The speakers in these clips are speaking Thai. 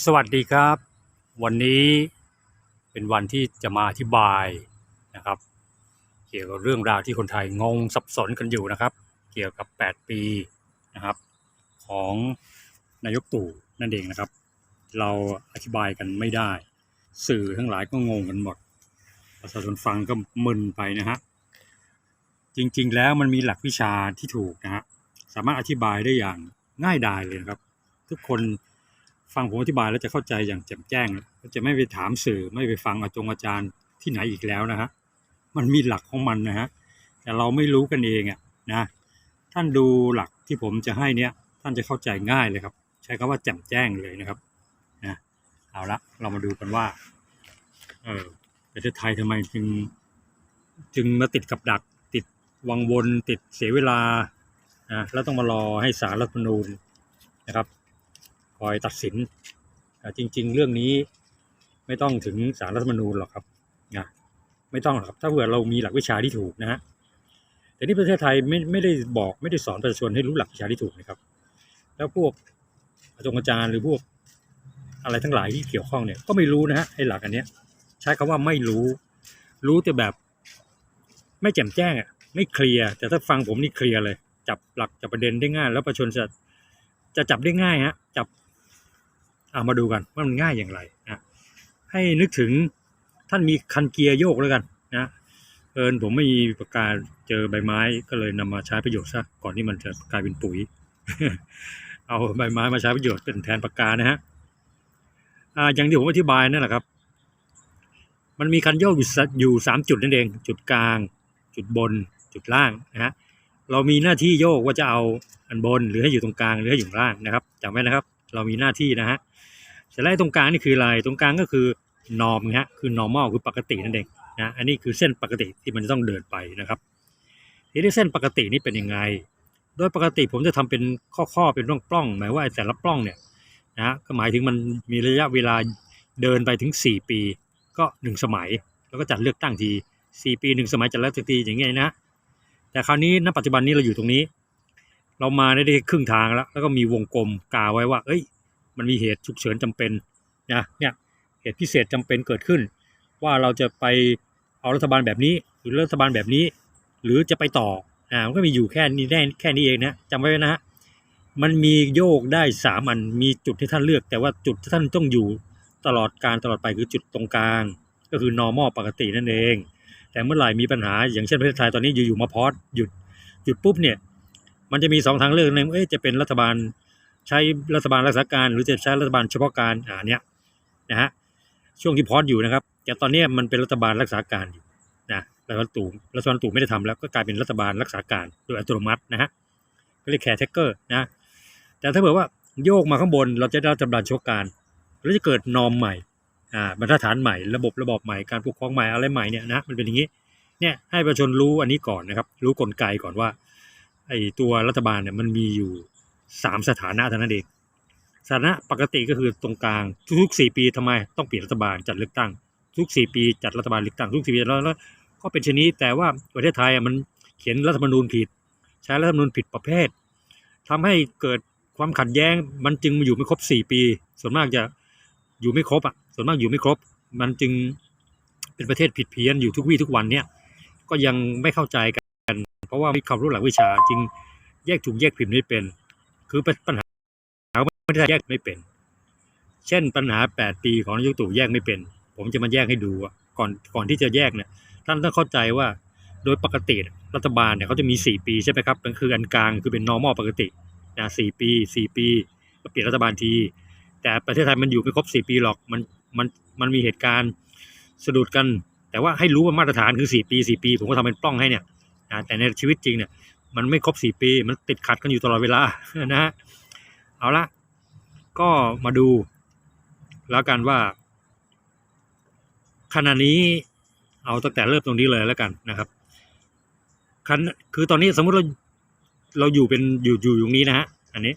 สวัสดีครับ วันนี้เป็นวันที่จะมาอธิบายนะครับ เกี่ยวกับเรื่องราวที่คนไทยงงสับสนกันอยู่นะครับ เกี่ยวกับ 8 ปีนะครับ ของนายกตู่นั่นเองนะครับ เราอธิบายกันไม่ได้ สื่อทั้งหลายก็งงกันหมดประชาชนฟังก็มึนไปนะฮะจริงๆแล้วมันมีหลักวิชาที่ถูกนะฮะสามารถอธิบายได้อย่างง่ายดายเลยนะครับ ทุกคน ฟังผมอธิบายแล้วจะเข้าใจอย่างแจ่มแจ้งแล้วจะไม่ไปถามสื่อไม่ไปฟังอาจงอาจารย์ที่ไหนอีกแล้วนะฮะมันมีหลักของมันนะฮะแต่เราไม่รู้กันเองอะนะท่านดูหลักที่ผมจะให้เนี้ยท่านจะเข้าใจง่ายเลยครับ ใช้คำว่าแจ่มแจ้งเลยนะครับนะเอาละเรามาดูกันว่าเออประเทศไทยทำไมจึงจึงมาติดกับดักติดวังวนติดเสียเวลานะแล้วต้องมารอให้สารรัฐมนูญนะครับ อยตัดสิน จริง ๆ เรื่องนี้ไม่ต้องถึงสารรัฐธรรมนูญหรอกครับนะไม่ต้องหรอกครับ ถ้าเผื่อเรามีหลักวิชาที่ถูกนะฮะแต่ที่ประเทศไทยไม่ไม่ได้บอกไม่ได้สอนประชาชนให้รู้หลักวิชาที่ถูกนะครับ แล้วพวกอาจารย์อาจารย์หรือพวกอะไรทั้งหลายที่เกี่ยวข้องเนี่ยก็ไม่รู้นะฮะไอ้หลักอันเนี้ย ใช้คำว่าไม่รู้ รู้แต่แบบ ไม่แจ่มแจ้งอะไม่เคลียร์แต่ถ้าฟังผมนี่เคลียร์เลย จับหลักจับประเด็นได้ง่าย แล้วประชาชนจะจะจับได้ง่ายฮะจับ เอามาดูกันว่ามันง่ายอย่างไรนะให้นึกถึงท่านมีคันเกียร์โยกแล้วกันนะเอิญผมไม่มีปากกาเจอใบไม้ก็เลยนำมาใช้ประโยชน์ซะก่อนที่มันจะกลายเป็นปุ๋ย เอาใบไม้มาใช้ประโยชน์เป็นแทนปากกานะฮะอ่าอย่างที่ผมอธิบายนั่นแหละครับ มันมีคันโยกอยู่สอยู่สามจุดนั่นเอง จุดกลาง จุดบน จุดล่างนะฮะเรามีหน้าที่โยกว่าจะเอาอันบนหรือให้อยู่ตรงกลางหรือให้อยู่ล่างนะครับจำไว้นะครับ เรามีหน้าที่นะฮะเสร็จแล้วตรงกลางนี่คืออะไรตรงกลางก็คือนอมฮะคือ normal คือปกตินั่นเองนะอันนี้คือเส้นปกติที่มันต้องเดินไปนะครับทีนี้เส้นปกตินี่เป็นยังไง โดยปกติผมจะทำเป็นข้อๆเป็นร่องปล้องหมายว่าแต่ละปล้องเนี่ยนะฮะก็หมายถึงมันมีระยะเวลาเดินไปถึง 4 ปี ก็หนึ่งสมัย แล้วก็จัดเลือกตั้งที 4 ปีหนึ่งสมัยจัดเลือกตั้งทีอย่างเงี้ยนะแต่คราวนี้ณปัจจุบันนี้เราอยู่ตรงนี้ เรามาได้ครึ่งทางแล้ว แล้วก็มีวงกลมกาไว้ว่า เอ้ย มันมีเหตุฉุกเฉินจำเป็นนะเนี่ยเหตุพิเศษจำเป็นเกิดขึ้น ว่าเราจะไปเอารัฐบาลแบบนี้หรือรัฐบาลแบบนี้ หรือจะไปต่ออ่ามันก็มีอยู่แค่นี้ได้แค่นี้เองนะจำไว้นะฮะมันมีโยกได้สามอันมีจุดที่ท่านเลือก แต่ว่าจุดที่ท่านต้องอยู่ตลอดการตลอดไปคือจุดตรงกลาง ก็คือ normal ปกตินั่นเอง แต่เมื่อไหร่มีปัญหาอย่างเช่นประเทศไทยตอนนี้อยู่ๆมาพอดหยุดหยุดปุ๊บเนี่ย มันจะมีสองทางเลือกหนึ่งเอ๊ะจะเป็นรัฐบาลใช้รัฐบาลรักษาการ หรือจะใช้รัฐบาลเฉพาะการอ่าเนี้ยนะฮะช่วงที่พอดอยู่นะครับแต่ตอนนี้มันเป็นรัฐบาลรักษาการอยู่นะรัฐบาลตู่รัฐบาลตู่ไม่ได้ทำแล้วก็กลายเป็นรัฐบาลรักษาการโดยอัตโนมัตินะฮะก็เรียกแคร์เทคเกอร์นะแต่ถ้าเผื่อว่าโยกมาข้างบนเราจะได้รัฐบาลเฉพาะการแล้วจะเกิดนอมใหม่อ่าบรรทัดฐานใหม่ระบบระบอบใหม่การปกครองใหม่อะไรใหม่เนี่ยนะมันเป็นอย่างนี้เนี่ยให้ประชาชนรู้อันนี้ก่อนนะครับ รู้กลไกก่อนว่า ไอ้ตัวรัฐบาลเนี่ยมันมีอยู่สามสถานะเท่านั้นเองสถานะปกติก็คือตรงกลางทุกๆสี่ปีทำไมต้องเปลี่ยนรัฐบาลจัดเลือกตั้ง ทุกสี่ปีจัดรัฐบาลเลือกตั้งทุกสี่ปีแล้วแล้วก็เป็นชนิดแต่ว่าประเทศไทยอะมันเขียนรัฐธรรมนูญผิด ใช้รัฐธรรมนูญผิดประเภททำให้เกิดความขัดแย้งมันจึงอยู่ไม่ครบสี่ปี ส่วนมากจะอยู่ไม่ครบอะส่วนมากอยู่ไม่ครบ มันจึงเป็นประเทศผิดเพี้ยนอยู่ทุกวี่ทุกวันเนี่ยก็ยังไม่เข้าใจกัน เพราะว่ามีความรู้หลักวิชาจึงแยกถูกแยกผิดไม่เป็น คือป,ปัญหาไม่ได้แยกไม่เป็น เช่นปัญหา 8 ปีของนายกตู่แยกไม่เป็น ผมจะมาแยกให้ดูก่อนก่อนที่จะแยกเนี่ยท่านต้องเข้าใจว่าโดยปกติรัฐบาลเนี่ยเขาจะมี 4 ปีใช่ไหมครับมันคืออันกลางคือเป็น normal ปกตินะสี่ปี 4 ปีก็เปลี่ยนรัฐบาลที แต่ประเทศไทยมันอยู่ไม่ครบ 4 ปีหรอกมันมันมันมีเหตุการณ์สะดุดกัน แต่ว่าให้รู้ว่ามาตรฐานคือ 4 ปี 4 ปี ผมก็ทำเป็นปล้องให้เนี่ย นะแต่ในชีวิตจริงเนี่ยมันไม่ครบ 4 ปี มันติดขัดกันอยู่ตลอดเวลานะฮะเอาละก็มาดูแล้วกันว่า ขณะนี้เอาตั้งแต่เริ่มตรงนี้เลยแล้วกันนะครับคันคือตอนนี้สมมุติเราเราอยู่เป็นอยู่อยู่ตรงนี้นะฮะอันนี้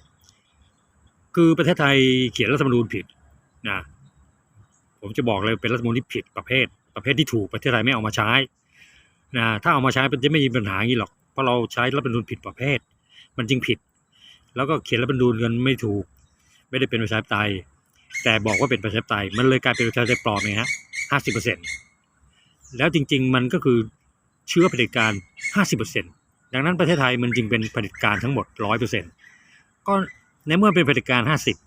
คือประเทศไทยเขียนรัฐธรรมนูญผิดนะผมจะบอกเลยเป็นรัฐธรรมนูญที่ผิดประเภท ประเภทที่ถูกประเทศไทยไม่เอามาใช้ นะถ้าเอามาใช้มันจะไม่มีปัญหาอย่างนี้หรอก เพราะเราใช้รัฐธรรมนูญผิดประเภท มันจึงผิด แล้วก็เขียนรัฐธรรมนูญกันไม่ถูก ไม่ได้เป็นประชาธิปไตย แต่บอกว่าเป็นประชาธิปไตย มันเลยกลายเป็นประชาธิปไตยปลอมไงฮะห้าสิบเปอร์เซ็นต์แล้วจริง ๆ มันก็คือเชื้อเผด็จการห้าสิบเปอร์เซ็นต์ดังนั้นประเทศไทยมันจึงเป็นเผด็จการทั้งหมดร้อยเปอร์เซ็นต์ก็ในเมื่อเป็นเผด็จการห้าสิบ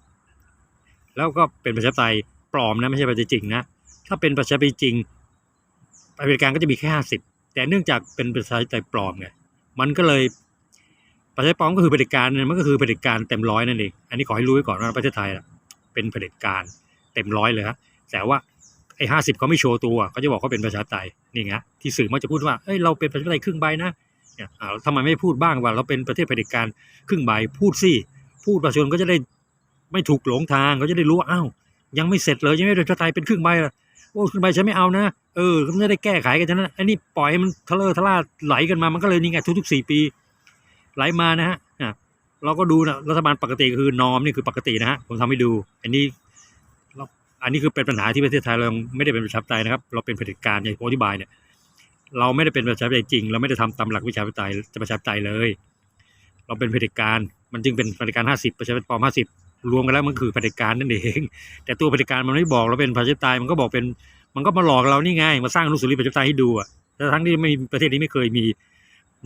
แล้วก็เป็นประชาธิปไตยปลอมนะไม่ใช่ประชาธิปไตยจริงนะถ้าเป็นประชาธิปไตยจริงเผด็จการก็จะมีแค่ห้าสิบ แต่เนื่องจากเป็นประชาธิปไตยปลอมไงมันก็เลยประชาธิปไตยปลอมก็คือเผด็จการนี่มันก็คือเผด็จการเต็มร้อยนั่นเองอันนี้ขอให้รู้ไว้ก่อนว่าประเทศไทยเป็นเผด็จการเต็มร้อยเลยฮะแต่ว่าไอ้ห้าสิบเขาไม่โชว์ตัวเขาจะบอกเขาเป็นประชาธิปไตยนี่ไงที่สื่อมักจะพูดว่าเอ้ยเราเป็นประชาธิปไตยครึ่งใบนะเนี่ยอ่าทำไมไม่พูดบ้างว่าเราเป็นประเทศเผด็จการครึ่งใบพูดสิพูดประชาชนก็จะได้ไม่ถูกหลงทางเขาจะได้รู้ว่าอ้าวยังไม่เสร็จเลยยังไม่เป็นประชาธิปไตยเป็นครึ่งใบล่ะ โอ้ครึ่งใบฉันไม่เอานะเออก็จะได้แก้ไขกันฉะนั้นอันนี้ปล่อยให้มันทะเลอะทะล่าไหลกันมามันก็เลยนี่ไงทุกๆสี่ปี ไหลมานะฮะเราก็ดูนะรัฐบาลปกติก็คือนอมนี่คือปกตินะฮะผมทำให้ดู อันนี้อันนี้คือเป็นปัญหาที่ประเทศไทยเราไม่ได้เป็นประชาธิปไตยนะครับ เราเป็นเผด็จการอย่างที่อธิบายเนี่ยเราไม่ได้เป็นประชาธิปไตยจริง เราไม่ได้ทำตามหลักวิชาธิปไตยจะประชาธิปไตยเลย เราเป็นเผด็จการ มันจึงเป็นเผด็จการห้าสิบประชาธิปไตยปลอมห้าสิบ รวมกันแล้วมันคือเผด็จการนั่นเองแต่ตัวเผด็จการมันไม่บอกเราเป็นประชาธิปไตยมันก็บอกเป็นมันก็มาหลอกเรานี่ไงมาสร้างอนุสาวรีย์ประชาธิปไตยให้ดูอะแต่ทั้งที่ไม่ประเทศนี้ไม่เคยมี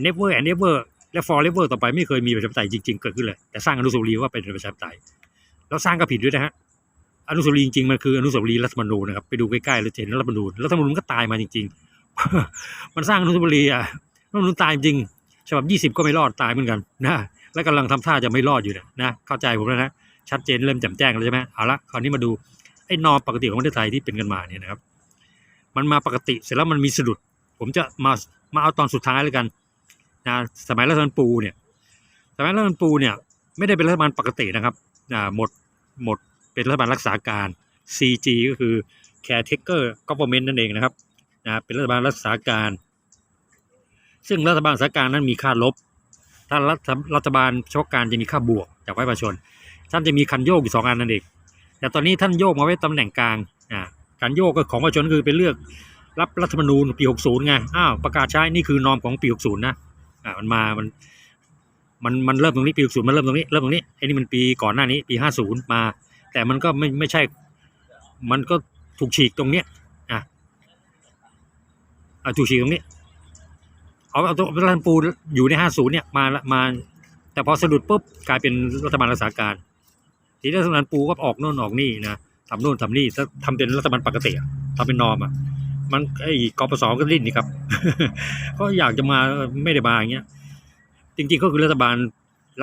never and never และ forever ต่อไปไม่เคยมีประชาธิปไตยจริง ๆ เกิดขึ้นเลยแต่สร้างอนุสาวรีย์ว่าเป็นประชาธิปไตยแล้วสร้างก็ผิดด้วยนะฮะอนุสาวรีย์จริงๆมันคืออนุสาวรีย์รัฐธรรมนูญนะครับไปดูใกล้ๆแล้วจะเห็นรัฐธรรมนูญรัฐธรรมนูญมันก็ตายมาจริง ๆ มันสร้างอนุสาวรีย์อะรัฐธรรมนูญตายจริงฉบับยี่สิบก็ไม่รอดตายเหมือนกันนะและกำลังทำท่าจะไม่รอดอยู่นี่ยนะเข้าใจผมแล้วนะ ชัดเจนเริ่มแจ่มแจ้งแล้วใช่ไหมเอาละคราวนี้มาดูไอ้นอมปกติของประเทศไทยที่เป็นกันมาเนี่ยนะครับ มันมาปกติเสร็จแล้วมันมีสะดุด ผมจะมามาเอาตอนสุดท้ายเลยกันนะสมัยรัฐบาลปูเนี่ยสมัยรัฐบาลปูเนี่ยไม่ได้เป็นรัฐบาลปกตินะครับอ่าหมดหมดเป็นรัฐบาลรักษาการ CG ก็คือ Caretaker Government นั่นเองนะครับนะเป็นรัฐบาลรักษาการ ซึ่งรัฐบาลรักษาการนั้นมีค่าลบ ถ้ารัฐรัฐบาลเฉพาะการจะมีค่าบวกจากประชาชน ท่านจะมีคันโยกอยู่สองอันนั่นเองแต่ตอนนี้ท่านโยกมาไว้ตำแหน่งกลางอ่าการโยกก็ของประชาชนคือเป็นเลือกรับรัฐธรรมนูญปี 60 ไง อ้าว ประกาศใช้ นี่คือนอมของปี 60 นะ อ่า มันมา มัน มัน มันเริ่มตรงนี้ปี 60 มันเริ่มตรงนี้ เริ่มตรงนี้ ไอ้นี่มันปีก่อนหน้านี้ ปี 50 มา แต่มันก็ไม่ ไม่ใช่ มันก็ถูกฉีกตรงเนี้ย อะอะถูกฉีกตรงนี้ เอา เอาตัวรัฐธรรมนูญอยู่ใน 50 เนี่ย มา มา แต่พอสะดุดปุ๊บ กลายเป็นรัฐบาลรักษาการ ทีนี้รัฐบาลปูก็ออกโน่นออกนี่นะทำโน่นทำนี่ถ้าทำเป็นรัฐบาลปกติทำเป็นนอมอะมันไอ้กปสก็ดิ้นนี่ครับ ก็อยากจะมาไม่ได้มาอย่างเงี้ย จริงๆก็คือรัฐบาล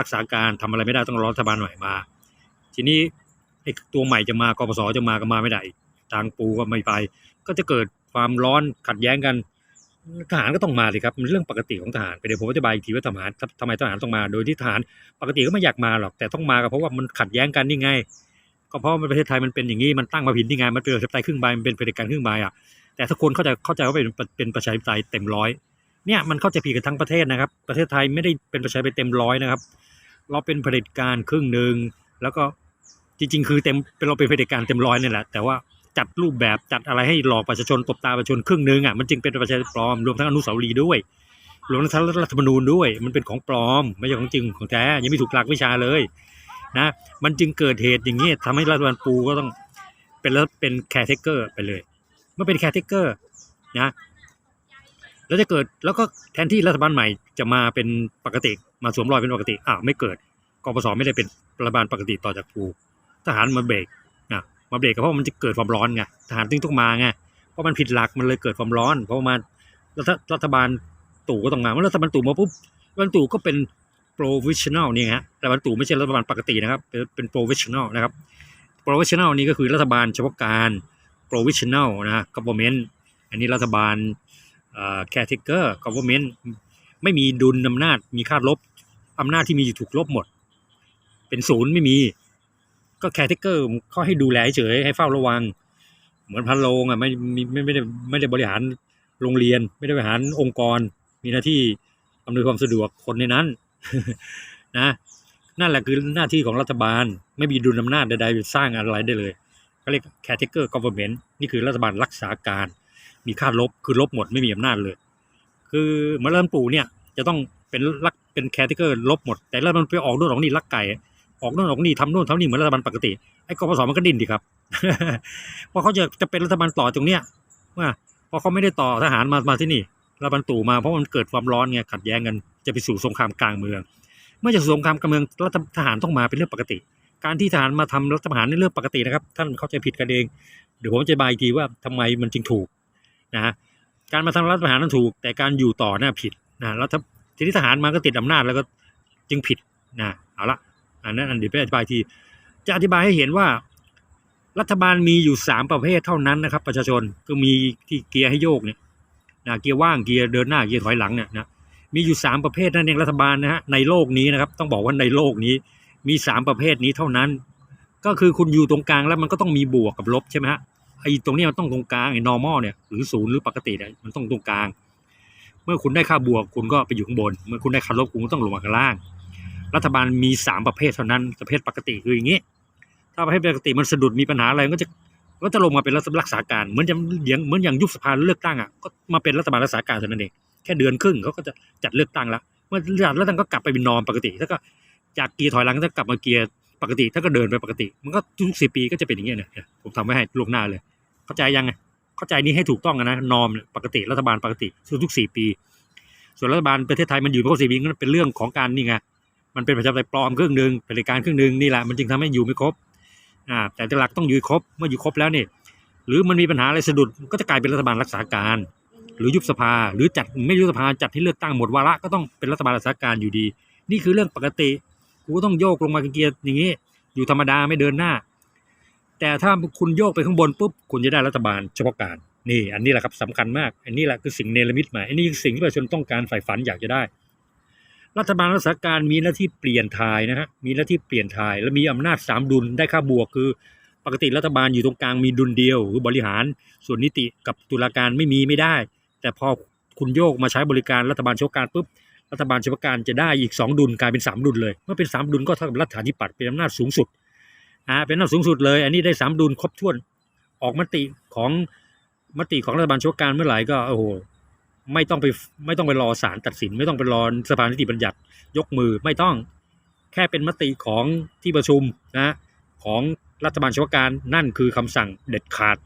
รักษาการทำอะไรไม่ได้ต้องรอรัฐบาลใหม่มา ทีนี้ไอ้ตัวใหม่จะมากปสจะมาก็มาไม่ได้ทางปูก็ไม่ไป ก็จะเกิดความร้อนขัดแย้งกัน ทหารก็ต้องมาสิครับมันเรื่องปกติของทหารไปเดี๋ยวผมอธิบายอีกทีว่าทหารทำไมทหารต้องมา โดยที่ทหารปกติก็ไม่อยากมาหรอกแต่ต้องมาก็เพราะว่ามันขัดแย้งกันนี่ไง ก็เพราะว่าประเทศไทยมันเป็นอย่างนี้มันตั้งมาผิดนี่ไงมันเป็นประชาธิปไตยครึ่งใบมันเป็นเผด็จการครึ่งใบอะแต่ถ้าคนเข้าใจเข้าใจว่าเป็นเป็นประชาธิปไตยเต็มร้อยเนี่ยมันเข้าใจผิดกันทั้งประเทศนะครับ ประเทศไทยไม่ได้เป็นประชาธิปไตยเต็มร้อยนะครับ เราเป็นเผด็จการครึ่งหนึ่งแล้วก็จริง ๆ คือเต็มเป็นเราเป็นเผด็จการเต็มร้อยนี่แหละแต่ว่า จัดรูปแบบจัดอะไรให้หลอกประชาชนตบตาประชาชนครึ่งหนึ่งอะมันจึงเป็นประชาธิปไตยปลอมรวมทั้งอนุสาวรีย์ด้วย รวมทั้งรัฐธรรมนูญด้วย มันเป็นของปลอม ไม่ใช่ของจริงของแท้ยังไม่ถูกหลักวิชาเลยนะมันจึงเกิดเหตุอย่างนี้ทำให้รัฐบาลปูก็ต้องเป็นแล้วเป็นแคร์เทเกอร์ไปเลยเมื่อเป็นแคร์เทเกอร์นะแล้วจะเกิดแล้วก็แทนที่รัฐบาลใหม่จะมาเป็นปกติมาสวมรอยเป็นปกติอ้าวไม่เกิดกปสไม่ได้เป็นรัฐบาลปกติต่อจากปูทหารมาเบรก มาเบรกก็เพราะมันจะเกิดความร้อนไงทหารจึงต้องมาไงเพราะมันผิดหลักมันเลยเกิดความร้อน เพราะมารัฐรัฐบาลตู่ก็ต้องมาเมื่อรัฐบาลตู่มาปุ๊บรัฐบาลตู่ก็เป็น provisional นี่ฮะรัฐบาลตู่ไม่ใช่รัฐบาลปกตินะครับเป็นเป็น provisional นะครับ provisional นี่ก็คือรัฐบาลเฉพาะการ provisional นะ government อันนี้รัฐบาล caretaker government ไม่มีดุลอำนาจมีค่าลบอำนาจที่มีอยู่ถูกลบหมด เป็นศูนย์ไม่มี ก็ caretaker เขาให้ดูแลเฉยให้เฝ้าระวัง เหมือนพันโรงอะไม่ไม่ไม่ได้ไม่ได้บริหารโรงเรียน ไม่ได้บริหารองค์กร มีหน้าที่อำนวยความสะดวกคนในนั้นนะนั่นแหละคือหน้าที่ของรัฐบาล ไม่มีดุลอำนาจใดๆสร้างอะไรได้เลยก็เรียก caretaker government นี่คือรัฐบาลรักษาการ มีค่าลบคือลบหมดไม่มีอำนาจเลย คือเมื่อเริ่มปู่เนี่ยจะต้องเป็นรักเป็น caretaker ลบหมด แต่แล้วมันไปออกนู่นออกนี่ลักไก่ ออกโน่นออกนี่ทำโน่นทำนี่เหมือนรัฐบาลปกติไอ้กปสมันก็ดิ้นดิครับเพราะเขาจะจะเป็นรัฐบาลต่อตรงเนี้ยว่าพอเขาไม่ได้ต่อทหารมามาที่นี่รัฐบาลตู่มาเพราะมันเกิดความร้อนไงขัดแย้งกันจะไปสู่สงครามกลางเมือง เมื่อจะสู่สงครามกลางเมืองรัฐทหารต้องมาเป็นเรื่องปกติ การที่ทหารมาทำรัฐประหารในเรื่องปกตินะครับ ท่านเข้าใจผิดกันเองเดี๋ยวผมจะบายอีกทีว่าทำไมมันจึงถูกนะฮะการมาทำรัฐประหารนั้นถูก แต่การอยู่ต่อน่าผิดนะแล้วทีนี้ทหารมาก็ติดอำนาจแล้วก็จึงผิดนะเอาละ อันนั้นอันเดี๋ยวไปอธิบายที จะอธิบายให้เห็นว่า รัฐบาลมีอยู่สามประเภทเท่านั้นนะครับ ประชาชนก็มีที่เกียร์ให้โยกเนี่ยนะเกียร์ว่างเกียร์เดินหน้าเกียร์ถอยหลังเนี่ยนะมีอยู่สามประเภทนั่นเองรัฐบาลนะฮะในโลกนี้นะครับต้องบอกว่าในโลกนี้มีสามประเภทนี้เท่านั้น ก็คือคุณอยู่ตรงกลางแล้วมันก็ต้องมีบวกกับลบใช่ไหมฮะไอ้ตรงนี้มันต้องตรงกลางไอ้ normal เนี่ยหรือศูนย์หรือปกติเนี่ยมันต้องตรงกลาง เมื่อคุณได้ค่าบวกคุณก็ไปอยู่ข้างบน เมื่อคุณได้ค่าลบคุณก็ต้องลงมาข้างล่าง รัฐบาลมีสามประเภทเท่านั้นประเภทปกติคืออย่างนี้ ถ้าประเภทปกติมันสะดุดมีปัญหาอะไรก็จะก็จะลงมาเป็นรัฐรักษาการเหมือนจะอย่างเหมือนอย่างยุบสภาเลือกตั้งอะก็มาเป็นรัฐบาลรักษาการเท่านั้นเองแค่เดือนครึ่งเขาก็จะจัดเลือกตั้งแล้วเมื่อจัดเลือกตั้งก็กลับไปเป็นนอมปกติแล้วก็จากเกียร์ถอยหลังก็กลับมาเกียร์ปกติถ้าก็เดินไปปกติ มันก็ทุกสี่ปีก็จะเป็นอย่างเงี้ยเนี่ยผมทำไว้ให้ลงหน้าเลย เข้าใจยังไงเข้าใจนี้ให้ถูกต้องนะนอมปกติรัฐบาลปกติทุกสี่ปี ส่วนรัฐบาลประเทศไทยมันอยู่ไม่ครบสี่ปีนั่นเป็นเรื่องของการนี่ไง มันเป็นประชาธิปไตยปลอมครึ่งหนึ่งเผด็จการครึ่งหนึ่งนี่แหละมันจึงทำให้อยู่ไม่ครบอ่าแต่หลักต้องอยู่ครบเมื่ออยู่ครบแล้วนี่หรือมันมีปัญหาอะไรสะดุดก็จะกลายเป็นรัฐบาลรักษาการ หรือยุบสภาหรือจัดไม่ยุบสภาจัดที่เลือกตั้งหมดวาระก็ต้องเป็นรัฐบาลรักษาการอยู่ดี นี่คือเรื่องปกติกูต้องโยกลงมาเกียร์อย่างนี้อยู่ธรรมดาไม่เดินหน้า แต่ถ้าคุณโยกไปข้างบนปุ๊บคุณจะได้รัฐบาลเฉพาะการนี่อันนี้แหละครับสำคัญมาก อันนี้แหละคือสิ่งเนรมิตมาอันนี้คือสิ่งที่ประชาชนต้องการใฝ่ฝันอยากจะได้ รัฐบาลรักษาการมีหน้าที่เปลี่ยนทายนะฮะมีหน้าที่เปลี่ยนทาย และมีอำนาจสามดุลได้ค่าบวกคือ ปกติรัฐบาลอยู่ตรงกลางมีดุลเดียวคือบริหารส่วนนิติกับตุลาการไม่มีไม่ได้ แต่พอคุณโยกมาใช้บริการรัฐบาลเฉพาะการปุ๊บรัฐบาลเฉพาะการจะได้อีกสองดุลกลายเป็นสามดุลเลยเมื่อเป็นสามดุลก็เท่ากับรัฐาธิปัตย์เป็นอำนาจสูงสุดอ่าเป็นอำนาจสูงสุดเลย อันนี้ได้สามดุลครบถ้วนออกมติของมติของรัฐบาลเฉพาะการเมื่อไหร่ก็โอ้โห ไม่ต้องไปไม่ต้องไปรอศาลตัดสิน ไม่ต้องไปรอสภานิติบัญญัติยกมือไม่ต้องแค่เป็นมติของที่ประชุมนะของรัฐบาลเฉพาะการนั่นคือคำสั่งเด็ดขาด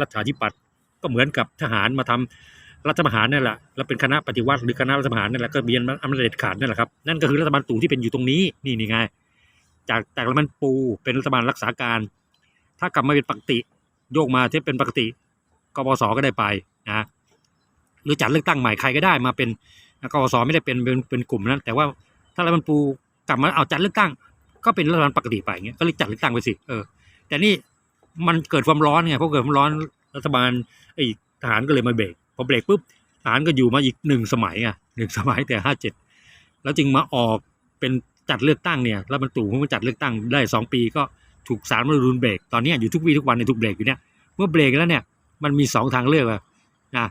รัฐาธิปัตย์ก็เหมือนกับทหารมาทำรัฐประหารนั่นแหละแล้วเป็นคณะปฏิวัติหรือคณะรัฐประหารนั่นแหละก็เบียนอำนาจเด็ดขาดนั่นแหละครับนั่นก็คือรัฐบาลตู่ที่เป็นอยู่ตรงนี้นี่นี่ไงจากจากรัฐบาลปูเป็นรัฐบาลรักษาการ ถ้ากลับมาเป็นปกติ โยกมาที่เป็นปกติกปสก็ได้ไปนะ หรือจัดเลือกตั้งใหม่ใครก็ได้มาเป็นกปสไม่ได้เป็นเป็นเป็นกลุ่มนั้น แต่ว่าถ้ารัฐบาลปูกลับมาเอาจัดเลือกตั้ง ก็เป็นรัฐบาลปกติไปอย่างเงี้ยก็เลยจัดเลือกตั้งไปสิเออแต่นี่มันเกิดความร้อนไงเพราะเกิดความร้อนรัฐบาลไอ้ทหารก็เลยมาเบรกพอเบรกปุ๊บทหารก็อยู่มาอีกหนึ่งสมัยอะหนึ่งสมัยแต่ห้าเจ็ดแล้วจึงมาออกเป็นจัดเลือกตั้งเนี่ยแล้วมันตู่เพิ่งจัดเลือกตั้งได้สองปีก็ถูกสารรัฐธรรมนูญเบรกตอนนี้อยู่ทุกวีทุกวันในยถูกเบรกอยู่เนี่ยเมื่อเบรกแล้วเนี่ยมันมีสองทางเลือกอะนะ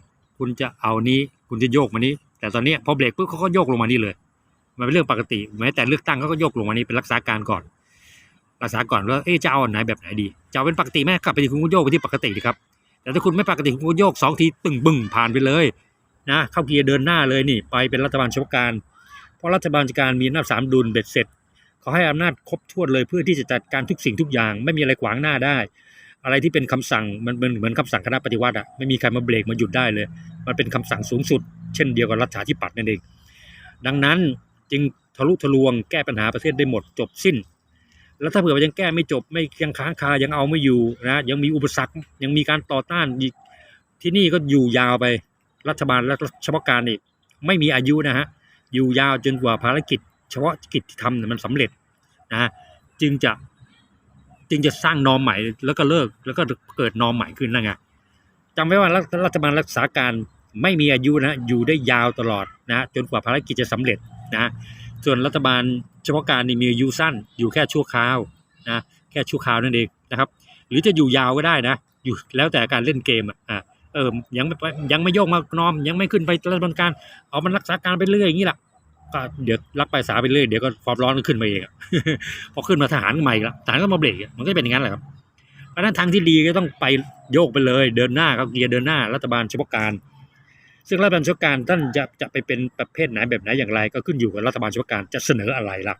คุณจะเอานี้ คุณจะโยกมานี้ แต่ตอนนี้พอเบรกปุ๊บเขาก็โยกลงมานี่เลย มันเป็นเรื่องปกติแม้แต่เลือกตั้งเขาก็โยกลงมานี้เป็นรักษาการก่อน รักษาก่อนว่าเอ๊ะจะเอาอันไหนแบบไหนดีจะเอาเป็นปกติไหมกลับไปที่คุณก็โยกไปที่ปกติดีครับแต่ถ้าคุณไม่ปกติคุณก็โยกสองทีตึงบึ้งผ่านไปเลยนะเข้าเกียร์เดินหน้าเลยนี่ ไปเป็นรัฐบาลเฉพาะการ เพราะรัฐบาลการมีอำนาจสามดุลเบ็ดเสร็จเขาให้อำนาจครบถ้วนเลยเพื่อที่จะจัดการทุกสิ่งทุกอย่าง ไม่มีอะไรขวางหน้าได้ อะไรที่เป็นคำสั่งมันเป็นเหมือนคำสั่งคณะปฏิวัติอะไม่มีใครมาเบรกมาหยุดได้เลย มันเป็นคำสั่งสูงสุด เช่นเดียวกับรัฐาธิปัตย์นั่นเอง ดังนั้นจึงทะลุทะลวงแก้ปัญหาประเทศได้หมดจบสิ้น แล้วถ้าเผื่อว่ายังแก้ไม่จบไม่ยังค้างคายังเอาไม่อยู่นะยังมีอุปสรรคยังมีการต่อต้านอีกที่นี่ก็อยู่ยาวไปรัฐบาลและเฉพาะการนี่ไม่มีอายุนะฮะอยู่ยาวจนกว่าภารกิจ เฉพาะกิจที่ทำนี่มันสำเร็จนะจึงจะ จึงจะสร้างนอมใหม่แล้วก็เลิกแล้วก็เกิดนอมใหม่ขึ้นนั่นไงจำไว้ว่ารัฐรัฐบาลรักษาการไม่มีอายุนะอยู่ได้ยาวตลอดนะจนกว่าภารกิจจะสำเร็จนะส่วนรัฐบาลเฉพาะการนี่มีอายุสั้นอยู่แค่ชั่วคราวนะแค่ชั่วคราวนั่นเองนะครับ หรือจะอยู่ยาวก็ได้นะอยู่แล้วแต่การเล่นเกมอะอะเออยังไม่ยังไม่โยกมานอมยังไม่ขึ้นไปรัฐบาลการเอามันรักษาการไปเรื่อยอย่างนี้แหละ ก็เดี๋ยวรับไปสาไปเรื่อยเดี๋ยวก็ความร้อนก็ขึ้นมาเองพอขึ้นมาทหารใหม่ละทหารก็มาเบรกมันก็จะเป็นอย่างนั้นแหละครับเพราะนั้นทางที่ดีก็ต้องไปโยกไปเลย เดินหน้าเขาเกียร์เดินหน้ารัฐบาลเฉพาะการ ซึ่งรัฐบาลเฉพาะการท่านจะจะไปเป็นประเภทไหนแบบไหนอย่างไร ก็ขึ้นอยู่กับรัฐบาลเฉพาะการจะเสนออะไรล่ะ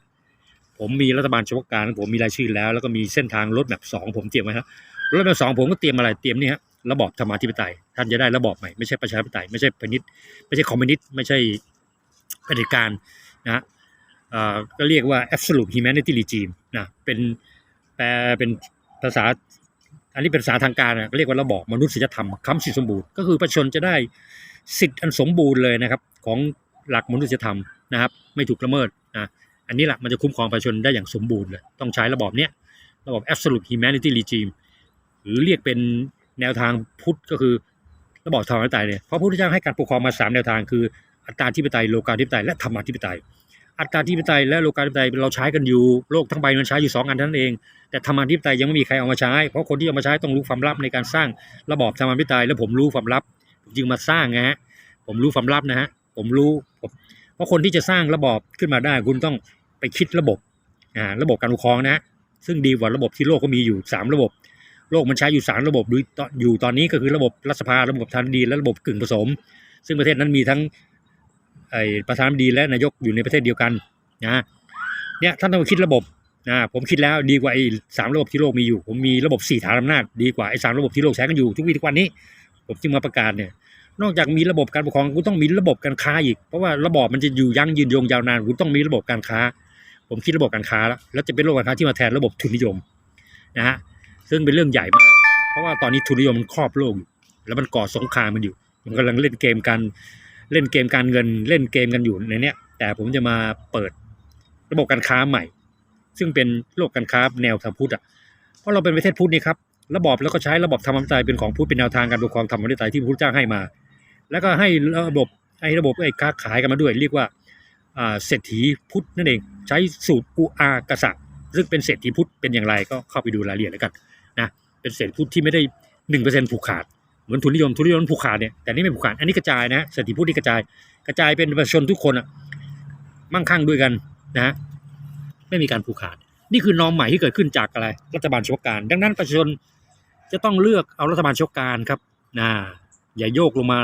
ผมมีรัฐบาลเฉพาะการผมมีรายชื่อแล้ว แล้วก็มีเส้นทางรถแบบสองผมเตรียมไว้ครับรถแบบสองผมก็เตรียมอะไรเตรียมนี่ฮะระบอบธรรมาธิปไตยท่านจะได้ระบอบใหม่ไม่ใช่ประชาธิปไตยไม่ใช่พนิษไม่ใช่คอมมิวนิสต์ไม่ใช่ เผด็จการนะฮะก็เรียกว่า absolute humanity regime นะเป็นแปลเป็นภาษา อันนี้เป็นภาษาทางการนะเรียกว่าระบอบมนุษยธรรมคำสิทธิสมบูรณ์ก็คือประชาชนจะได้สิทธิอันสมบูรณ์เลยนะครับ ของหลักมนุษยธรรมนะครับ ไม่ถูกละเมิดนะอันนี้แหละมันจะคุ้มครองประชาชนได้อย่างสมบูรณ์เลยต้องใช้ระบอบเนี้ยระบอบ absolute humanity regime หรือเรียกเป็นแนวทางพุทธก็คือระบอบธรรมาธิปไตยเนี่ยเพราะพระพุทธเจ้าให้การปกครองมาสามแนวทางคือ อัตตาธิปไตยโลกาธิปไตยและธรรมาธิปไตย อัตตาธิปไตยและโลกาธิปไตยเราใช้กันอยู่โลกทั้งใบมันใช้อยู่สองอันท่านั้นเอง แต่ธรรมาธิปไตยยังไม่มีใครเอามาใช้ เพราะคนที่เอามาใช้ต้องรู้ความลับในการสร้างระบอบธรรมาธิปไตย และผมรู้ความลับผมจึงมาสร้างนะฮะผมรู้ความลับนะฮะผมรู้เพราะคนที่จะสร้างระบอบขึ้นมาได้ คุณต้องไปคิดระบบอ่าระบบการปกครองนะซึ่งดีกว่าระบบที่โลกก็มีอยู่สามระบบ โลกมันใช้อยู่สามระบบอยู่ตอนนี้ก็คือระบบรัฐสภาระบบประธานาธิบดีและระบบกึ่งผสม ซึ่งประเทศนั้นมีทั้ง ไอ้ประธานาธิบดีและนายกอยู่ในประเทศเดียวกันนะเนี่ยท่านต้องคิดระบบนะผมคิดแล้วดีกว่าไอ้สามระบบที่โลกมีอยู่ ผมมีระบบสี่ฐานอำนาจดีกว่าไอ้สามระบบที่โลกใช้กันอยู่ทุกวีทุกวันนี้ ผมจึงมาประกาศเนี่ยนอกจากมีระบบการปกครองคุณต้องมีระบบการค้าอีก เพราะว่าระบอบมันจะอยู่ยั่งยืนยงยาวนานคุณต้องมีระบบการค้า ผมคิดระบบการค้าแล้วแล้วจะเป็นระบบการค้าที่มาแทนระบบทุนนิยมนะฮะซึ่งเป็นเรื่องใหญ่มาก เพราะว่าตอนนี้ทุนนิยมมันครอบโลกอยู่แล้วมันก่อสงครามมันอยู่ มันกำลังเล่นเกมกัน เล่นเกมการเงินเล่นเกมกันอยู่ในเนี้ยแต่ผมจะมาเปิดระบบการค้าใหม่ ซึ่งเป็นโลกการค้าแนวทางพุทธอะเพราะเราเป็นประเทศพุทธนี่ครับระบอบแล้วก็ใช้ระบบธรรมธิปไตยเป็นของพุทธเป็นแนวทางการปกครองธรรมธิปไตยที่พระพุทธเจ้าให้มา แล้วก็ให้ระบบให้ระบบไอ้ค้าขายกันมาด้วย เรียกว่าอ่าเศรษฐีพุทธนั่นเอง ใช้สูตรอุอากษัตริย์ซึ่งเป็นเศรษฐีพุทธเป็นอย่างไรก็เข้าไปดูรายละเอียดแล้วกันนะเป็นเศรษฐีพุทธที่ไม่ได้หนึ่งเปอร์เซ็นต์ผูกขาด เหมือนทุนนิยมทุนนิยมผูกขาดเนี่ยแต่นี่ไม่ผูกขาดอันนี้กระจายนะเศรษฐีพุทธนี่กระจาย กระจายเป็นประชาชนทุกคนอะมั่งคั่งด้วยกันนะฮะไม่มีการผูกขาด นี่คือนอมใหม่ที่เกิดขึ้นจากอะไรรัฐบาลเฉพาะการ ดังนั้นประชาชนจะต้องเลือกเอารัฐบาลเฉพาะการครับนะอย่าโยกลงมา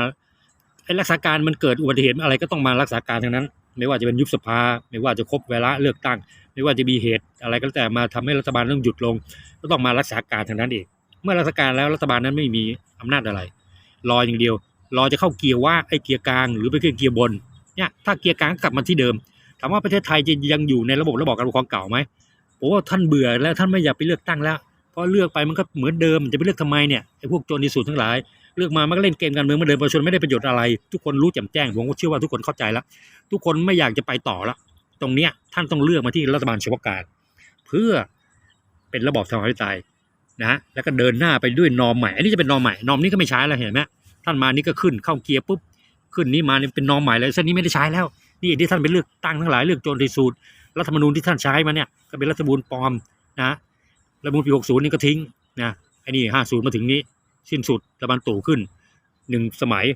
ไอ้รักษาการมันเกิดอุบัติเหตุอะไรก็ต้องมารักษาการทั้งนั้น ไม่ว่าจะเป็นยุบสภา ไม่ว่าจะครบเวลาเลือกตั้ง ไม่ว่าจะมีเหตุอะไรก็แล้วแต่มาทำให้รัฐบาลต้องหยุดลง ก็ต้องมารักษาการทางนั้นเอง เมื่อรักษาการแล้วรัฐบาลนั้นไม่มีอำนาจอะไร รออย่างเดียว รอจะเข้าเกียร์ว่าไอ้เกียร์กลาง หรือไปขึ้นเกียร์บนเนี่ยถ้าเกียร์กลางกลับมาที่เดิมถามว่าประเทศไทยจะยังอยู่ในระบบระบอบการปกครองเก่าไหมผมว่าท่านเบื่อแล้วท่านไม่อยากไปเลือกตั้งแล้วเพราะเลือกไปมันก็เหมือนเดิมจะไปเลือกทำไมเนี่ยไอ้พวกโจรนิสุทธ์ทั้งหลายเลือกมามันก็เล่นเกมการเมืองเหมาเดิมประชาชนไม่ได้ประโยชน์อะไร ทุกคนรู้แจ่มแจ้งผมก็เชื่อว่าทุกคนเข้าใจแล้ว ทุกคนไม่อยากจะไปต่อแล้วตรงเนี้ยท่านต้องเลือกมาที่รัฐบาลเฉพาะการ เพื่อเป็นระบอบธรรมาธิปไตย นะฮะแล้วก็เดินหน้าไปด้วยนอมใหม่ อันนี้จะเป็นนอมใหม่นอมนี้ก็ไม่ใช้แล้วเห็นไหมท่านมานี่ก็ขึ้นเข้าเกียร์ปุ๊บขึ้นนี้มาเนี่เป็นนอมใหม่เลยเส้นนี้ไม่ได้ใช้แล้ว นี่ที่ท่านไปเลือกตั้งทั้งหลายเลือกโจรที่สูตรรัฐธรรมนูญที่ท่านใช้มาเนี่ยก็เป็นรัฐธรรมนูญปลอมนะรัฐธรรมนูญปี60นี่ก็ทิ้งนะไอ้นี่50มาถึงนี้สิ้นสุดรัฐบาลตู่ขึ้นหนึ่งสมัย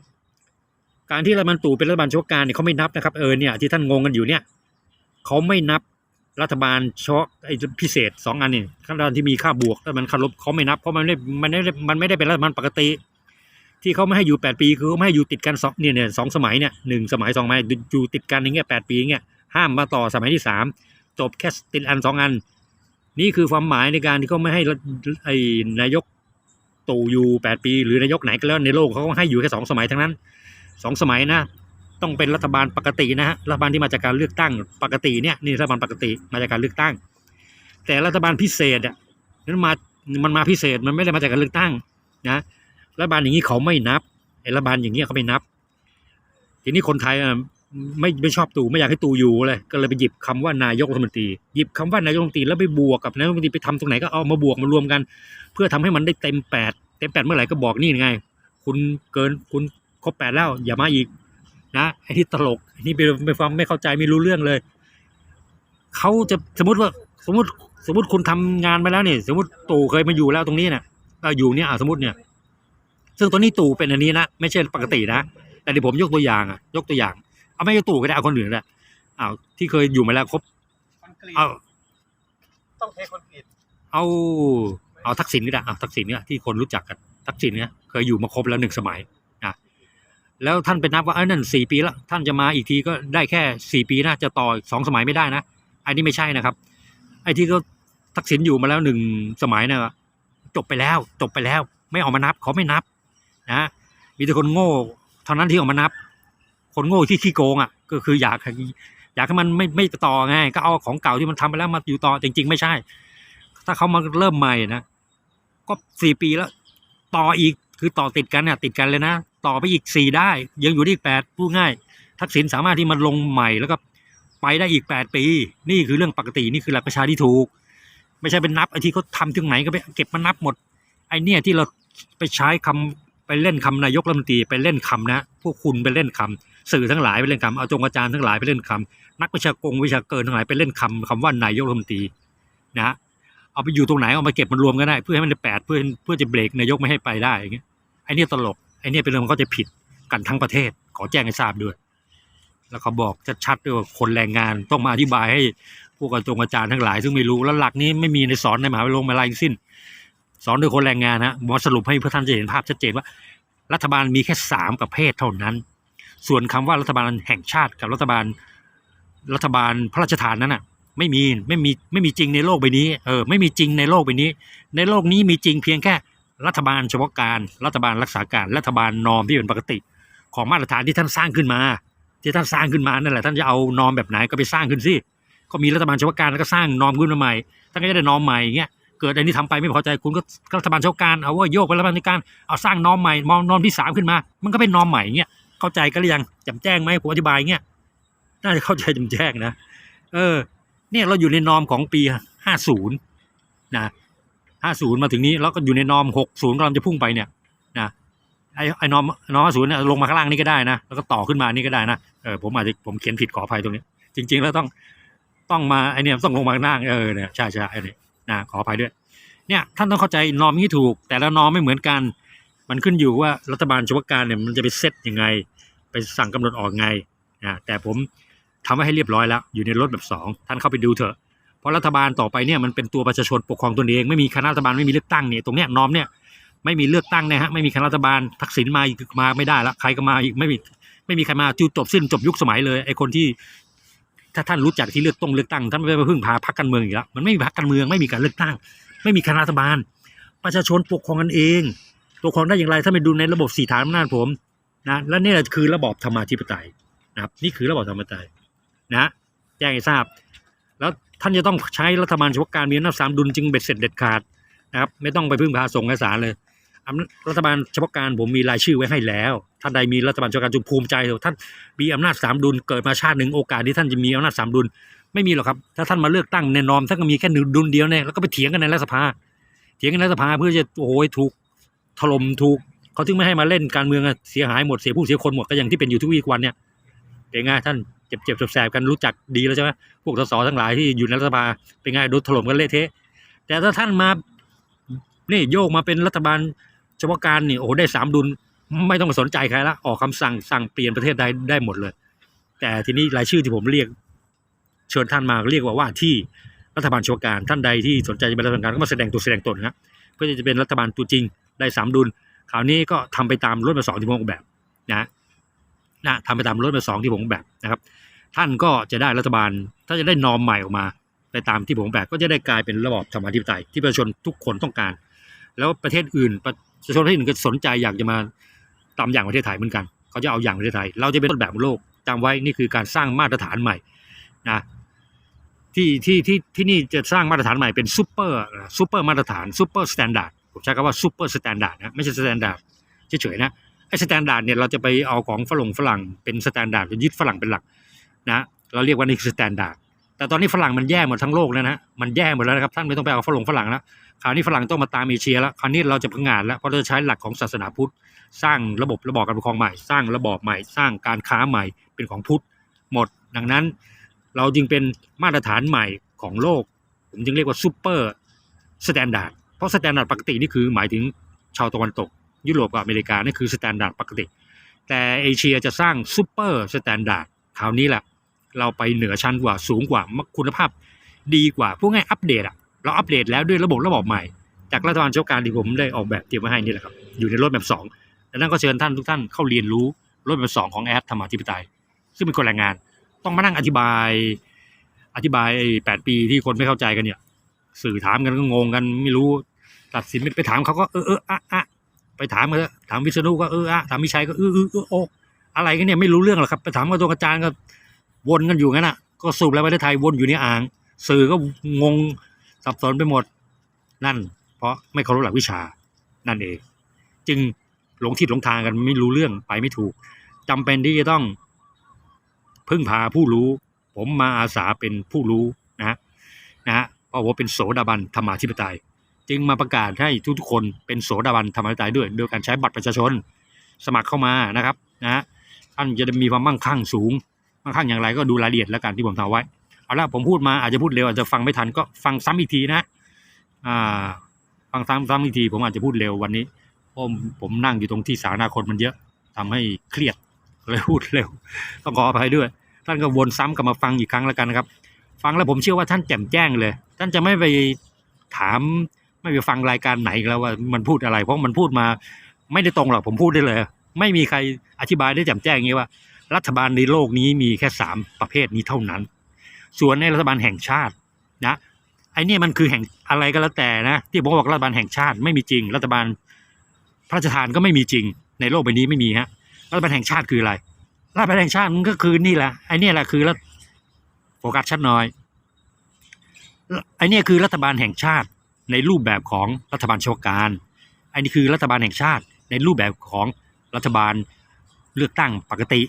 การที่รัฐบาลตู่เป็นรัฐบาลเฉพาะการเนี่ยเขาไม่นับนะครับเออเนี่ยที่ท่านงงกันอยู่เนี่ยเขาไม่นับ รัฐบาลเฉพาะไอ้พิเศษสองอันนี่รัฐบาลที่มีค่าบวกรัฐบาลค่าลบเขาไม่นับ เพราะมันไม่มันไม่ได้มันไม่ได้เป็นรัฐบาลปกติ ที่เขาไม่ให้อยู่แปดปี คือเขาไม่ให้อยู่ติดกันสองเนี่ยเนี่ยสองสมัยเนี่ยหนึ่งสมัยสองสมัยอยู่ติดกันอย่างเงี้ยแปดปีเงี้ยห้ามมาต่อสมัยที่สามจบแค่ติดอันสองอัน นี่คือความหมายในการที่เขาไม่ให้ไอ้นายกตู่อยู่แปดปี หรือนายกไหนก็แล้วในโลกเขาก็ให้อยู่แค่สองสมัยทั้งนั้นสองสมัยนะ ต้องเป็นรัฐบาลปกตินะฮะรัฐบาลที่มาจากการเลือกตั้งปกติเนี่ยนี่รัฐบาลปกติมาจากการเลือกตั้ง แต่รัฐบาลพิเศษอะนั้นมามันมาพิเศษมันไม่ได้มาจากการเลือกตั้งนะรัฐบาลอย่างนี้เขาไม่นับไอ้รัฐบาลอย่างเงี้เขาไม่นับ ทีนี้คนไทยอะไม่ไม่ชอบตู่ไม่อยากให้ตู่อยู่เลยก็เลยไปหยิบคำว่านายกรัฐมนตรีหยิบคำว่านายกรัฐมนตรีแล้วไปบวกกับนายกรัฐมนตรีไปทำตรงไหนก็เอามาบวกมารวมกัน เพื่อทำให้มันได้เต็มแปดเต็มแปดเมื่อไหร่ก็บอกนี่ไง คุณเกินคุณครบแปดแล้วอย่ามาอีก นะไอ้ที่ตลกไอ้นี่ไปไปฟังไม่เข้าใจไม่รู้เรื่องเลยเขาจะสมมติว่าสมมติสมมติคุณทำงานมาแล้วเนี่ยสมมติตู่เคยมาอยู่แล้วตรงนี้เนี่ยเราอยู่เนี่ยอะสมมติเนี่ย ซึ่งตัวนี้ตู่เป็นอันนี้นะไม่ใช่ปกตินะแต่เดี๋ยวผมยกตัวอย่างอะ ยกตัวอย่าง เอาไม่ใช่ตู่ก็ได้เอาคนอื่นแหละอ้าวที่เคยอยู่มาแล้วครบคอนกรีตเอาต้องเทคอนกรีตเอา เอาทักษิณก็ได้เอาทักษิณเนี่ยที่คนรู้จักกันทักษิณเนี่ยเคยอยู่มาครบแล้วหนึ่งสมัยนะ แล้วท่านไปนับว่าเอ้นั่นสี่ปีแล้วท่านจะมาอีกทีก็ได้แค่สี่ปีนะจะต่อสองสมัยไม่ได้นะอันนี้ไม่ใช่นะครับ ไอ้ที่เขาทักษิณอยู่มาแล้วหนึ่งสมัยนี่ยจบไปแล้วจบไปแล้ว ไม่ออกมานับเขาไม่นับนะมีแต่คนโง่เท่านั้นที่ออกมานับ คนโง่ที่ขี้โกงอะ ก็คืออยากอยากให้มันไม่ไม่ต่อไงก็เอาของเก่าที่มันทำไปแล้วมาอยู่ต่อจริง ๆ ไม่ใช่ ถ้าเขามาเริ่มใหม่นะก็สี่ปีแล้ว ต่ออีกคือต่อติดกันเนี่ยติดกันเลยนะ ต่อไปอีกสี่ได้ ยังอยู่ได้อีกแปดพูดง่าย ทักษิณสามารถที่มันลงใหม่แล้วก็ไปได้อีกแปดปี นี่คือเรื่องปกตินี่คือหลักประชาที่ถูก ไม่ใช่เป็นนับไอ้ที่เขาทำถึงไหนก็ไปเก็บมานับหมดไอ้เนี่ยที่เราไปใช้คำไปเล่นคำนายกรัฐมนตรีไปเล่นคำนะ พวกคุณไปเล่นคำสื่อทั้งหลายไปเล่นคำเอาจงอาจารย์ทั้งหลายไปเล่นคำนักวิชากงวิชาเกินทั้งหลายไปเล่นคำคำว่านายกรัฐมนตรีนะเอาไปอยู่ตรงไหนเอามาเก็บมันรวมกันได้ เพื่อให้มันแปดเพื่อเพื่อจะเบรกนายกไม่ให้ไปได้อย่างเงี้ยไอ้เนี่ยตลก ไอ้เนี่ยเป็นเรื่องเขาใจะผิดกันทั้งประเทศ ขอแจ้งให้ทราบด้วย แล้วเขาบอกชัดๆด้วยว่าคนแรงงานต้องมาอธิบายให้พวกอาจงอาจารย์ทั้งหลาย ซึ่งไม่รู้แล้วหลักนี้ไม่มีในสอนในมหาวิทยาลัยมาลัยทั้งสิ้น สอนโดยคนแรงงานนะมาสรุปให้เพื่อท่านจะเห็นภาพชัดเจนว่า รัฐบาลมีแค่สามประเภทเท่านั้น ส่วนคำว่ารัฐบาลแห่งชาติกับรัฐบาลรัฐบาลพระราชทานนั้นอะไม่มีไม่มีไม่มีจริงในโลกใบนี้เออไม่มีจริงในโลกใบนี้ ในโลกนี้มีจริงเพียงแค่ รัฐบาลเฉพาะการรัฐบาลรักษาการรัฐบาลนอมที่เป็นปกติ ของมาตรฐานที่ท่านสร้างขึ้นมา ที่ท่านสร้างขึ้นมานั่นแหละท่านจะเอานอมแบบไหนก็ไปสร้างขึ้นสิก็มีรัฐบาลเฉพาะการแล้วก็สร้างนอมขึ้นมาใหม่ท่านก็จะได้นอมใหม่อย่างเงี้ยเกิดอันนี้ทำไปไม่พอใจคุณก็รัฐบาลเฉพาะการเอาว่าโยกไปรัฐบาลการเอาสร้างนอมใหม่มองนอมที่สามขึ้นมา มันก็เป็นนอมใหม่เงี้ยเข้าใจกันหรือยังจำแจ้งไหมผมอธิบายเงี้ยน่าจะเข้าใจจำแจ้งนะ เออ เนี่ยเราอยู่ในนอมของปีห้าศูนย์นะ ห้าศูนย์มาถึงนี้แล้วก็อยู่ในนอมหกศูนย์กำลังจะพุ่งไปเนี่ยนะไอ้ไอ้นอมนอมห้าศูนย์ลงมาข้างล่างนี่ก็ได้นะแล้วก็ต่อขึ้นมานี่ก็ได้นะเออผมอาจจะผมเขียนผิดขออภัยตรงนี้ จริง ๆ แล้วต้องต้องมาไอเนี่ยต้องลงมาข้างล่างเออเนี่ยใช่ใช่ไอ้นี่นะขออภัยด้วย เนี่ยท่านต้องเข้าใจนอมที่ถูก แต่ละนอมไม่เหมือนกัน มันขึ้นอยู่ว่ารัฐบาลเฉพาการเนี่ยมันจะไปเซตยังไง ไปสั่งกำหนดออกไงอ่าแต่ผมทำไว้ให้เรียบร้อยแล้ว อยู่ในรถแบบสองท่านเข้าไปดูเถอะ เพราะรัฐบาลต่อไปเนี่ยมันเป็นตัวประชาชนปกครองตนเอง ไม่มีคณะรัฐบาลไม่มีเลือกตั้งเนี่ยตรงเนี้ยนอมเนี่ยไม่มีเลือกตั้งนะฮะไม่มีคณะรัฐบาลทักษิณมาอีกมาไม่ได้ละใครก็มาอีกไม่มีไม่มีใครมาจูจบสิ้นจบยุคสมัยเลยไอ้คนที่ถ้าท่านรู้จักที่เลือกต้องเลือกตั้งท่านไม่ไปพึ่งพาพรรคการเมืองอีกแล้วมันไม่มีพรรคการเมืองไม่มีการเลือกตั้ง ไม่มีคณะรัฐบาล ประชาชนปกครองกันเองปกครองได้อย่างไรถ้าไปดูในระบบสี่ฐานอำนาจผมนะและนี่คือระบอบธรรมาธิปไตยนะครับนี่คือระบอบธรรมาธิปไตยนะแจ้งให้ทราบ แล้ว ท่านจะต้องใช้รัฐบาลเฉพาะการมีอำนาจสามดุลจึงเบ็ดเสร็จเด็ดขาดนะครับไม่ต้องไปพึ่งพาส่งเอกสารเลยรัฐบาลเฉพาะการผมมีรายชื่อไว้ให้แล้วท่านใดมีรัฐบาลเฉพาะการจงภูมิใจเถอะท่านมีอำนาจสามดุลเกิดมาชาติหนึ่งโอกาสที่ท่านจะมีอำนาจสามดุลไม่มีหรอกครับ ถ้าท่านมาเลือกตั้งในนอมท่านก็มีแค่หนึ่งดุลเดียวเนี่ยแล้วก็ไปเถียงกันในรัฐสภา เถียงกันในรัฐสภาเพื่อจะโอ้ยถูกถล่มถูกเขาถึงไม่ให้มาเล่นการเมืองเสียหายหมดเสียผู้เสียคนหมดก็อย่างที่เป็นอยู่ทุกวีกวันเนี่ยเป็นไงท่าน เจ็บเจ็บแสบๆกันรู้จักดีแล้วใช่ไหมพวกสสทั้งหลายที่อยู่ในรัฐสภาเป็นไงโดนถล่มกันเละเทะแต่ถ้าท่านมานี่โยกมาเป็นรัฐบาลเฉพาะการนี่โอ้โหได้สามดุลไม่ต้องสนใจใครละออกคำสั่งสั่งเปลี่ยนประเทศได้ได้หมดเลย แต่ทีนี้รายชื่อที่ผมเรียก เชิญท่านมาเรียกว่าว่าที่รัฐบาลเฉพาะการท่านใดที่สนใจจะเป็นรัฐบาลการก็มาแสดงตัวแสดงตนนะเพื่อจะเป็นรัฐบาลตัวจริงได้สามดุลคราวนี้ก็ทำไปตามรถมาสองที่มออกแบบนะ นะทำไปตามรถมาสองที่ผมแบบนะครับ ท่านก็จะได้รัฐบาล ถ้าจะได้นอมใหม่ออกมา ไปตามที่ผมแบบก็จะได้กลายเป็นระบอบธรรมาธิปไตยที่ประชาชนทุกคนต้องการ แล้วประเทศอื่นประชาชนประเทศอื่นก็สนใจอยากจะมาตามอย่างประเทศไทยเหมือนกันเขาจะเอาอย่างประเทศไทย เราจะเป็นต้นแบบของโลกจำไว้นี่คือการสร้างมาตรฐานใหม่นะที่ที่ที่ที่นี่จะสร้างมาตรฐานใหม่เป็นซูเปอร์ซูเปอร์มาตรฐานซูเปอร์สแตนดาร์ดผมใช้คำว่าซูเปอร์สแตนดาร์ดนะไม่ใช่สแตนดาร์ดเฉยๆนะ สแตนดาร์ดเนี่ยเราจะไปเอาของฝรั่งฝรั่งเป็นสแตนดาร์ดยึดฝรั่งเป็นหลักนะเราเรียกว่านี่คือสแตนดาร์ดแต่ตอนนี้ฝรั่งมันแย่หมดทั้งโลกแล้วนะมันแย่หมดแล้วนะครับท่านไม่ต้องไปเอาฝรั่งฝรั่งแล้วคราวนี้ฝรั่งต้องมาตามเอเชียแล้วคราวนี้เราจะพังงานแล้วเพราะเราจะใช้หลักของศาสนาพุทธ สร้างระบบระบอบการปกครองใหม่ สร้างระบอบใหม่ สร้างการค้าใหม่เป็นของพุทธหมด ดังนั้น เราจึงเป็นมาตรฐานใหม่ของโลก ผมจึงเรียกว่าซูเปอร์สแตนดาร์ดเพราะสแตนดาร์ดปกตินี่คือหมายถึงชาวตะวันตก ยุโรปกับอเมริกานี่คือสแตนดาร์ดปกติ แต่เอเชียจะสร้างซูเปอร์สแตนดาร์ดคราวนี้แหละเราไปเหนือชั้นกว่าสูงกว่าคุณภาพดีกว่าพวกง่ายอัปเดตอะเราอัปเดตแล้วด้วยระบบระบบใหม่ จากรัฐบาลเจ้าการที่ผมได้ออกแบบเตรียมไว้ให้นี่แหละครับอยู่ในรถแบบสองดังนั้นก็เชิญท่านทุกท่านเข้าเรียนรู้รถแบบสองของแอดธรรมาธิปไตย ซึ่งเป็นคนแรงงาน ต้องมานั่งอธิบาย อธิบายแปดปีที่คนไม่เข้าใจกันเนี่ย สื่อถามกันก็งงกันไม่รู้ ตัดสินไปถามเขาก็เออเอออะอะ ไปถามกันถามวิษณุก็เอออะถามมิชัยก็เออเออเออโออะไรกันเนี่ยไม่รู้เรื่องหรอกครับ ไปถามกับตัวอาจารย์ก็วนกันอยู่งั้นอะ ก็สรุปแล้วประเทศไทยวนอยู่ในอ่าง สื่อก็งงสับสนไปหมด นั่น เพราะไม่เคารพหลักวิชา นั่นเอง จึงหลงทิศหลงทางกันไม่รู้เรื่องไปไม่ถูกจำเป็นที่จะต้อง พึ่งพาผู้รู้ ผมมาอาสาเป็นผู้รู้นะฮะนะฮะเพราะว่าเป็นโสดาบันธรรมาธิปไตย จึงมาประกาศให้ทุกๆคนเป็นโสดาบันธรรมายด้วย โดยการใช้บัตรประชาชนสมัครเข้ามานะครับนะฮะท่านจะมีความมั่งคั่งสูงมั่งคั่งอย่างไรก็ดูรายละเอียดแล้วกันที่ผมทำไว้เอาละผมพูดมาอาจจะพูดเร็วอาจจะฟังไม่ทันก็ฟังซ้ำอีกทีนะอ่าฟังซ้ำซ้ำอีกที ผมอาจจะพูดเร็ววันนี้เพราะผมนั่งอยู่ตรงที่สาธารณคนมันเยอะทำให้เครียดเลยพูดเร็วต้องขออภัยด้วย ท่านก็วนซ้ำกลับมาฟังอีกครั้งแล้วกันนะครับ ฟังแล้วผมเชื่อว่าท่านแจ่มแจ้งเลย ท่านจะไม่ไปถาม ไม่ไปฟังรายการไหนแล้วว่ามันพูดอะไร เพราะมันพูดมาไม่ได้ตรงหรอกผมพูดได้เลย ไม่มีใครอธิบายได้แจ่มแจ้งอย่างนี้ว่า รัฐบาลในโลกนี้มีแค่สามประเภทนี้เท่านั้น ส่วนในรัฐบาลแห่งชาตินะไอ้นี่มันคือแห่งอะไรก็แล้วแต่นะที่ผมบอกรัฐบาลแห่งชาติไม่มีจริง รัฐบาลพระราชทานก็ไม่มีจริง ในโลกใบนี้ไม่มีฮะรัฐบาลแห่งชาติคืออะไรรัฐบาลแห่งชาติมันก็คือนี่แหละไอ้นี่แหละคือรัฐโฟกัสชัดน้อยไอ้นี่คือรัฐบาลแห่งชาติ ในรูปแบบของรัฐบาลเฉพาะการอ้นี่คือรัฐบาลแห่งชาติ ในรูปแบบของรัฐบาลเลือกตั้งปกติ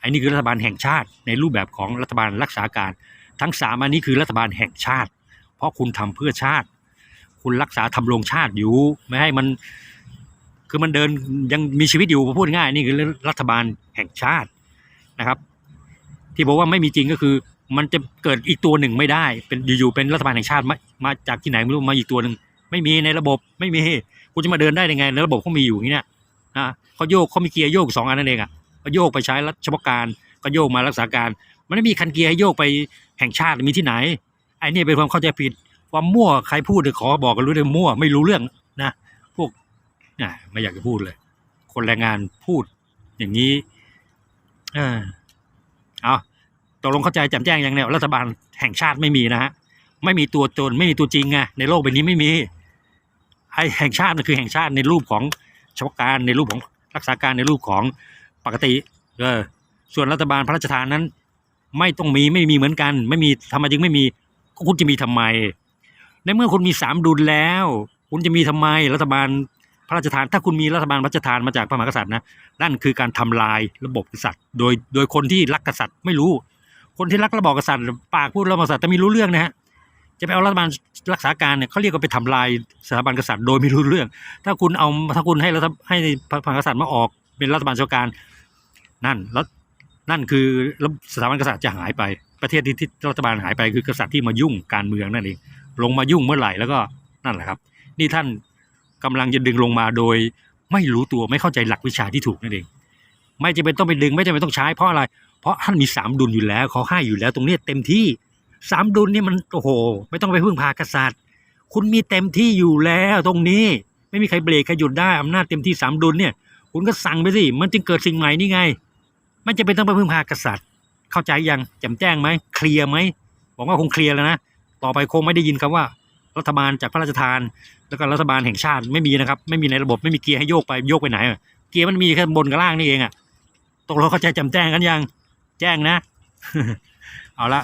อ้นี่คือรัฐบาลแห่งชาติ ในรูปแบบของรัฐบาลรักษาการ ทั้งสามอันนี้คือรัฐบาลแห่งชาติ เพราะคุณทำเพื่อชาติ คุณรักษาทำรงชาติอยู่ไม่ให้มันคือมันเดินยังมีชีวิตอยู่พูดง่ายนี่คือรัฐบาลแห่งชาตินะครับ ที่บอกว่าไม่มีจริงก็คือ มันจะเกิดอีกตัวหนึ่งไม่ได้ เป็นอยู่ๆเป็นรัฐบาลแห่งชาติมามาจากที่ไหนไม่รู้มาอีกตัวหนึ่งไม่มีในระบบไม่มีคุณจะมาเดินได้ยังไงในระบบเขามีอยู่อย่างนี้เนี่ยนะเขาโยกเขามีเกียร์โยกสองอันนั่นเองอะก็โยกไปใช้รัฐเฉพาะการก็โยกมารักษาการ มันไม่มีคันเกียร์ให้โยกไปแห่งชาติมีที่ไหนไอ้นี่เป็นความเข้าใจผิดความมั่วใครพูดเดี๋ยวขอบอกกันรู้เลยมั่วไม่รู้เรื่องนะพวกอะไม่อยากจะพูดเลย คนแรงงานพูดอย่างนี้ออเอา ตกลงเข้าใจแจ่มแจ้งยังเนี่ยรัฐบาลแห่งชาติไม่มีนะฮะไม่มีตัวตนไม่มีตัวจริงไงในโลกใบนี้ไม่มีไอแห่งชาติมันคือแห่งชาติในรูปของเฉพาะการในรูปของรักษาการในรูปของปกติเออส่วนรัฐบาลพระราชทานนั้น ไม่ต้องมีไม่มีเหมือนกัน ไม่มีทำไมจึงไม่มีก็คุณจะมีทำไม ในเมื่อคุณมีสามดุลแล้ว คุณจะมีทำไมรัฐบาลพระราชทาน ถ้าคุณมีรัฐบาลพระราชทานมาจากพระมหากษัตริย์นะนั่นคือการทำลายระบบกษัตริย์ โดยโดยคนที่รักกษัตริย์ไม่รู้ คนที่รักระบอบกษัตริย์ปากพูดระบอบกษัตริย์แต่ไม่รู้เรื่องนะฮะจะไปเอารัฐบาลรักษาการเนี่ยเขาเรียกว่าไปทำลายสถาบันกษัตริย์โดยไม่รู้เรื่อง ถ้าคุณเอาถ้าคุณให้รัฐให้พระมหากษัตริย์มาออกเป็นรัฐบาลราการนั่นแล้วนั่นคือสถาบันกษัตริย์จะหายไปประเทศที่ทรัฐบาลหายไปคือกษัตริย์ที่มายุ่งการเมืองนั่นเองลงมายุ่งเมื่อไหร่แล้วก็นั่นแหละครับ นี่ท่านกำลังจะดึงลงมาโดย ไม่รู้ตัวไม่เข้าใจหลักวิชาที่ถูกนั่นเอง ไม่จำเป็นต้องไปดึงไม่จำเป็นต้องใช้เพราะอะไร เพราะท่านมีสามดุลอยู่แล้วเขาให้อยู่แล้วตรงนี้เต็มที่สามดุลนี่มันโอ้โห ไม่ต้องไปพึ่งพากษัตริย์ คุณมีเต็มที่อยู่แล้วตรงนี้ ไม่มีใครเบรกใครหยุดได้อำนาจเต็มที่สามดุลเนี่ย คุณก็สั่งไปสิมันจึงเกิดสิ่งใหม่นี่ไงไม่จำเป็นต้องไปพึ่งพากษัตริย์ เข้าใจยังแจ่มแจ้งไหมเคลียร์ไหมบอกว่าคงเคลียร์แล้วนะต่อไปคงไม่ได้ยินคำว่ารัฐบาลจากพระราชทาน แล้วก็รัฐบาลแห่งชาติไม่มีนะครับ ไม่มีในระบบไม่มีเกียร์ให้โยกไปโยกไปไหน เกียร์มันมีแค่บนกับล่างนี่เองอะตกลงเข้าใจแจ่มแจ้งกันยัง แจ้งนะ เอาละ